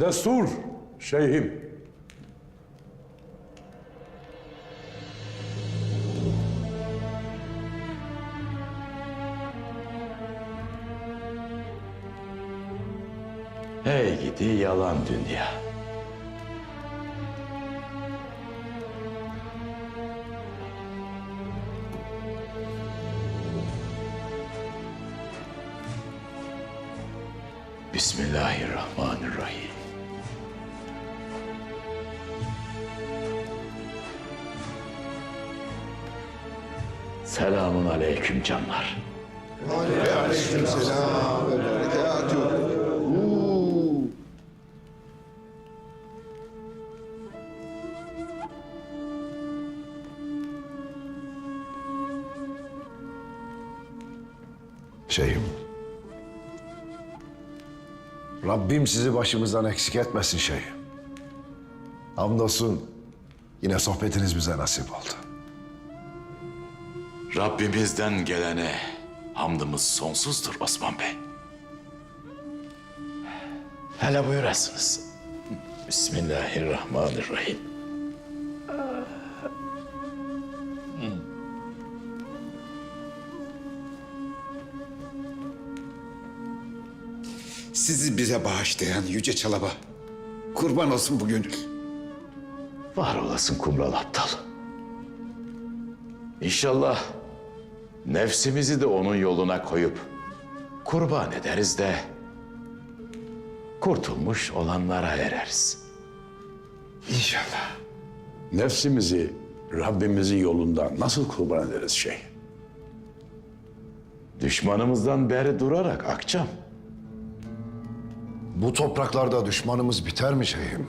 Destur şeyhim. Hey gidi yalan dünya. Bismillahirrahmanirrahim. Selamun aleyküm canlar. Aleykümselam ve berekatuhu. Rabbim sizi başımızdan eksik etmesin şeyhim. Hamdolsun yine sohbetiniz bize nasip oldu. Rabbimizden gelene hamdımız sonsuzdur Osman Bey. Hele buyurasınız. Bismillahirrahmanirrahim. Sizi bize bağışlayan Yüce Çalaba. Kurban olsun bu gönül. Var olasın kumral aptal. İnşallah nefsimizi de onun yoluna koyup kurban ederiz de kurtulmuş olanlara ereriz. İnşallah. Nefsimizi Rabbimizin yolunda nasıl kurban ederiz şeyh? Düşmanımızdan beri durarak akçam. Bu topraklarda düşmanımız biter mi şeyhim?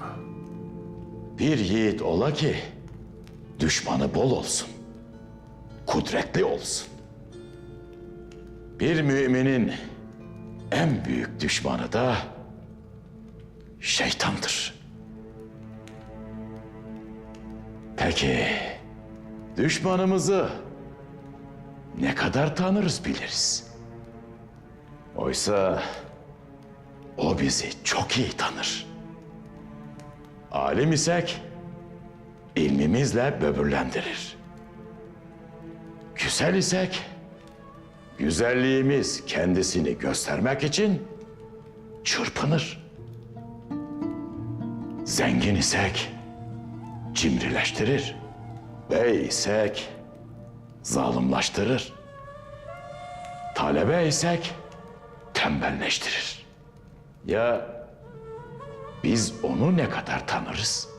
Bir yiğit ola ki düşmanı bol olsun. Kudretli olsun. Bir müminin en büyük düşmanı da şeytandır. Peki düşmanımızı ne kadar tanırız biliriz. Oysa o bizi çok iyi tanır. Alim isek ilmimizle böbürlendirir. Güzel isek güzelliğimiz kendisini göstermek için çırpınır. Zengin isek cimrileştirir. Bey isek zalimlaştırır. Talebe isek tembelleştirir. Ya biz onu ne kadar tanırız?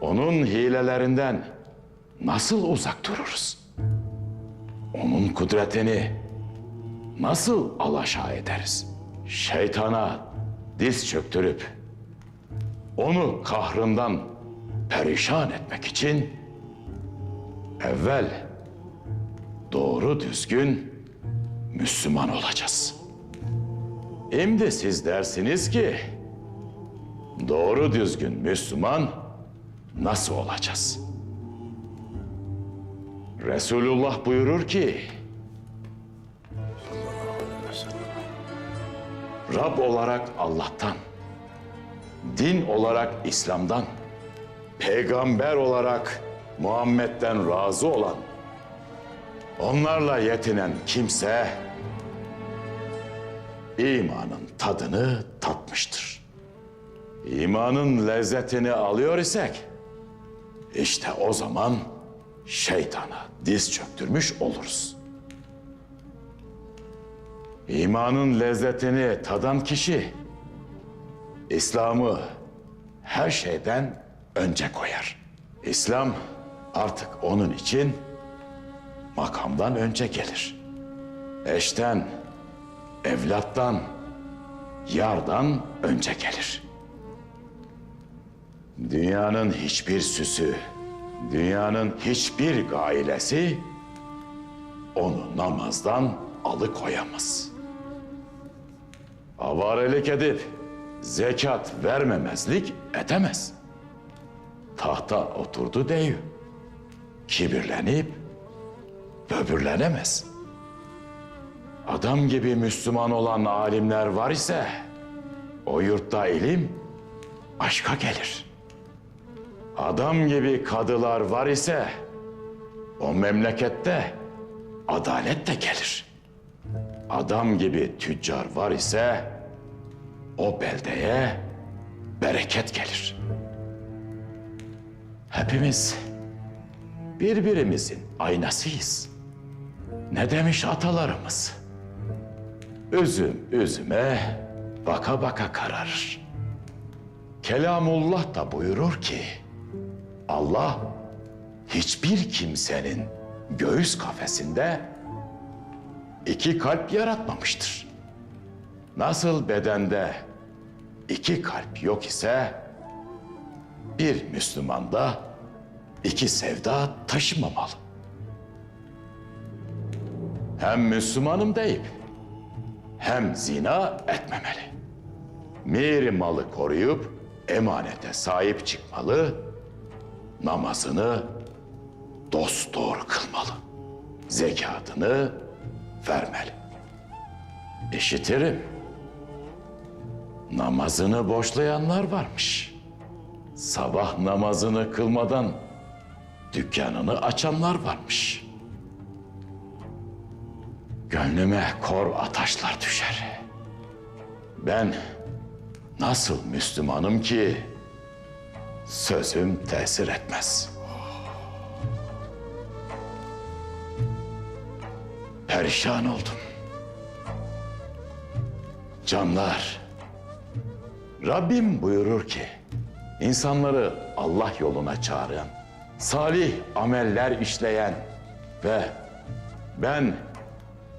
Onun hilelerinden nasıl uzak dururuz? Onun kudretini nasıl alaşağı ederiz? Şeytana diz çöktürüp onu kahrından perişan etmek için evvel doğru düzgün Müslüman olacağız. Şimdi siz dersiniz ki doğru düzgün Müslüman nasıl olacağız? Resulullah buyurur ki Rab olarak Allah'tan, din olarak İslam'dan, peygamber olarak Muhammed'den razı olan, onlarla yetinen kimse imanın tadını tatmıştır. İmanın lezzetini alıyor isek, işte o zaman şeytana diz çöktürmüş oluruz. İmanın lezzetini tadan kişi, İslam'ı her şeyden önce koyar. İslam artık onun için makamdan önce gelir. Eşten, evlattan, yardan önce gelir. Dünyanın hiçbir süsü, dünyanın hiçbir gailesi onu namazdan alıkoyamaz. Avarelik edip zekat vermemezlik edemez. Tahta oturdu deyü. Kibirlenip böbürlenemez. Adam gibi Müslüman olan alimler var ise o yurtta ilim başka gelir. Adam gibi kadılar var ise o memlekette adalet de gelir. Adam gibi tüccar var ise o beldeye bereket gelir. Hepimiz birbirimizin aynasıyız. Ne demiş atalarımız? Üzüm üzüme baka baka kararır. Kelamullah da buyurur ki Allah hiçbir kimsenin göğüs kafesinde iki kalp yaratmamıştır. Nasıl bedende iki kalp yok ise bir Müslüman da iki sevda taşımamalı. Hem Müslümanım deyip hem zina etmemeli. Miri malı koruyup emanete sahip çıkmalı, namazını dosdoğru kılmalı. Zekatını vermeli. İşitirim. Namazını boşlayanlar varmış. Sabah namazını kılmadan dükkanını açanlar varmış. Gönlüme kor ataşlar düşer. Ben nasıl Müslümanım ki sözüm tesir etmez. Perişan oldum. Canlar, Rabbim buyurur ki, insanları Allah yoluna çağıran, salih ameller işleyen ve ben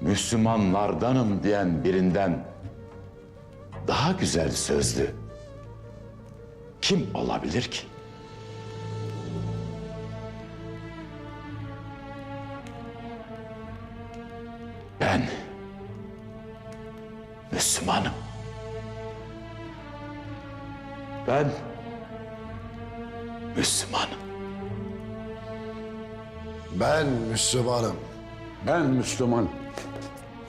Müslümanlardanım diyen birinden daha güzel sözlü kim olabilir ki? Ben Müslümanım. Ben Müslümanım. Ben Müslümanım. Ben Müslüman.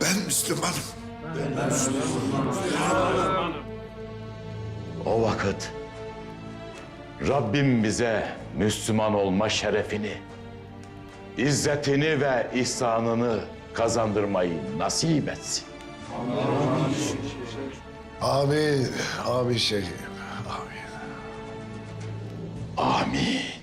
Ben Müslümanım. O vakit Rabbim bize Müslüman olma şerefini, izzetini ve ihsanını kazandırmayı nasip etsin. Amin. Amin şeyhim. Amin. Amin.